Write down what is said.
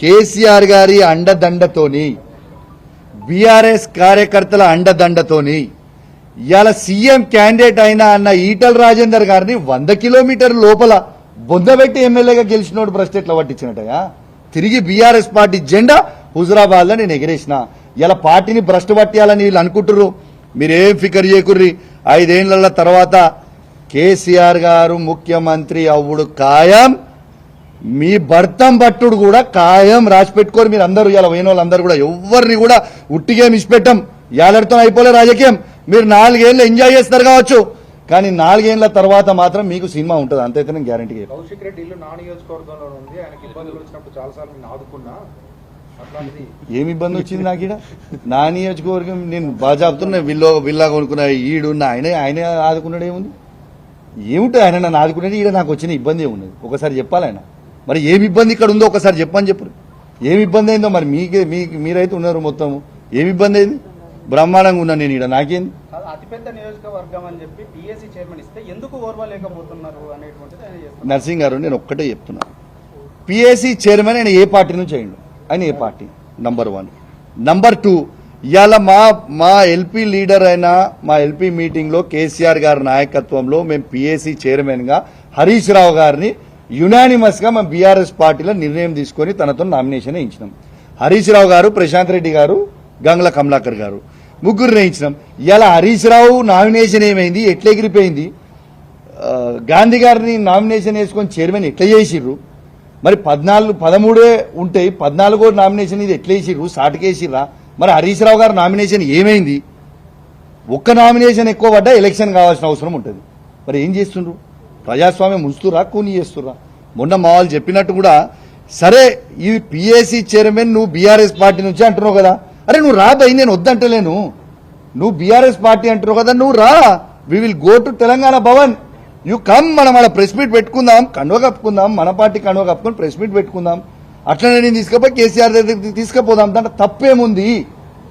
కేసీఆర్ గారి అండదండతోని బీఆర్ఎస్ కార్యకర్తల అండదండతోని ఇవాళ సీఎం క్యాండిడేట్ అయిన అన్న ఈటల రాజేందర్ గారిని వంద కిలోమీటర్ లోపల బొందబెట్టి ఎమ్మెల్యేగా గెలిచినోడు ప్రశ్న ఎట్లా పట్టించినట్టయా తిరిగి బీఆర్ఎస్ పార్టీ జెండా హుజరాబాద్లో నేను ఎగిరేసిన. ఇలా పార్టీని భ్రష్టు పట్టాలని వీళ్ళు అనుకుంటుర్రు. మీరేం ఫికర్ చేయకుర్రి? ఐదేళ్ళ తర్వాత కేసీఆర్ గారు ముఖ్యమంత్రి అవుడు ఖాయం. మీ భర్తం పట్టుడు కూడా ఖాయం రాసి పెట్టుకోరు మీరు అందరూ ఇలా పోయిన వాళ్ళందరూ కూడా ఎవరిని కూడా ఉట్టిగేం ఇచ్చిపెట్టం ఏళ్ళతో అయిపోలే రాజకీయం. మీరు నాలుగేళ్ళు ఎంజాయ్ చేస్తారు కావచ్చు. కానీ నాలుగేళ్ళ తర్వాత మాత్రం మీకు సినిమా ఉంటుంది. అంతైతే నేను గ్యారంటీగా చెప్తాను. కౌశిక్ రెడ్డి ఇల్లు నా నియోజకవర్గంలో ఉంది. ఆయనకి ఇబ్బందులు వచ్చినప్పుడు చాలా సార్లు నేను ఆదుకున్నా. అట్లాంటిది ఏమి ఇబ్బంది వచ్చింది నాకు ఈడ? నా నియోజకవర్గం నేను బాగా చెప్తున్నా విల్లో విల్లా కొనుక్కున్న. ఈడు ఆయన ఆయన ఆదుకున్నాడు ఏముంది? ఏముంటుంది ఆయన నన్ను ఆదుకునేది ఈడ నాకు వచ్చిన ఇబ్బంది ఏమున్నది? ఒకసారి చెప్పాలి ఆయన. మరి ఏమి ఇబ్బంది ఇక్కడ ఉందో ఒకసారి చెప్పని చెప్పు ఏమి ఇబ్బంది అయిందో మరి మీకే మీకు మీరైతే ఉన్నారు మొత్తం ఏమి ఇబ్బంది అయింది? బ్రహ్మాండంగా ఉన్నాను నేను ఈడ. నాకేంది? కాదు, అతిపెద్ద నియోజకవర్గం అని చెప్పి పిఎస్సి చైర్మన్ ఇస్తే ఎందుకు ఓర్వలేకపోతున్నారు అనేటువంటిది నర్సింగ్ గారు నేను ఒక్కటే చెప్తున్నాను పిఏసీ చైర్మన్ ఆయన ఏ పార్టీ నుంచి అయ్యిండు ఆయన ఏ party? Number one. Number two ఇవాళ మా మా ఎల్పీ లీడర్ అయిన మా ఎల్పీ మీటింగ్లో కేసీఆర్ గారి నాయకత్వంలో మేము పిఏసీ చైర్మన్గా హరీష్ రావు గారిని యునానిమస్గా మా బీఆర్ఎస్ పార్టీలో నిర్ణయం తీసుకొని తనతో నామినేషన్ ఇచ్చినాం. హరీష్ రావు గారు ప్రశాంత్ రెడ్డి గారు గంగ్ల కమలాకర్ గారు ముగ్గురు నేయించినాం ఇలా హరీష్ రావు నామినేషన్ ఏమైంది? ఎట్లా ఎగిరిపోయింది? గాంధీ గారిని నామినేషన్ వేసుకొని చైర్మన్ ఎట్లా చేసిర్రు? మరి పద్నాలుగు పదమూడే ఉంటాయి పద్నాలుగో నామినేషన్ ఇది ఎట్లా వేసిర్రు? సాటుకేసిర్రా మరి హరీష్ రావు గారు నామినేషన్ ఏమైంది? ఒక్క నామినేషన్ ఎక్కువ పడ్డా ఎలక్షన్ కావాల్సిన అవసరం ఉంటుంది. మరి ఏం చేస్తుండ్రు? ప్రజాస్వామ్యం ఉంచుతురా కూని చేస్తురా మొన్న మా వాళ్ళు చెప్పినట్టు కూడా సరే ఈ పిఏసీ చైర్మన్ నువ్వు బీఆర్ఎస్ పార్టీ నుంచి అంటున్నావు కదా. అరే నువ్వు రాబోయి నేను వద్దంటలేను. నువ్వు బీఆర్ఎస్ పార్టీ అంటున్నావు కదా నువ్వు రా. We will go to Telangana Bhavan you come మనం అలా ప్రెస్ మీట్ పెట్టుకుందాం కండువ కప్పుకుందాం మన పార్టీ కండువ కప్పుకొని ప్రెస్ మీట్ పెట్టుకుందాం. అట్లనే నేను తీసుకుపోయి కేసీఆర్ దగ్గరికి తీసుకుపోదాం. దాంట్లో తప్పేముంది?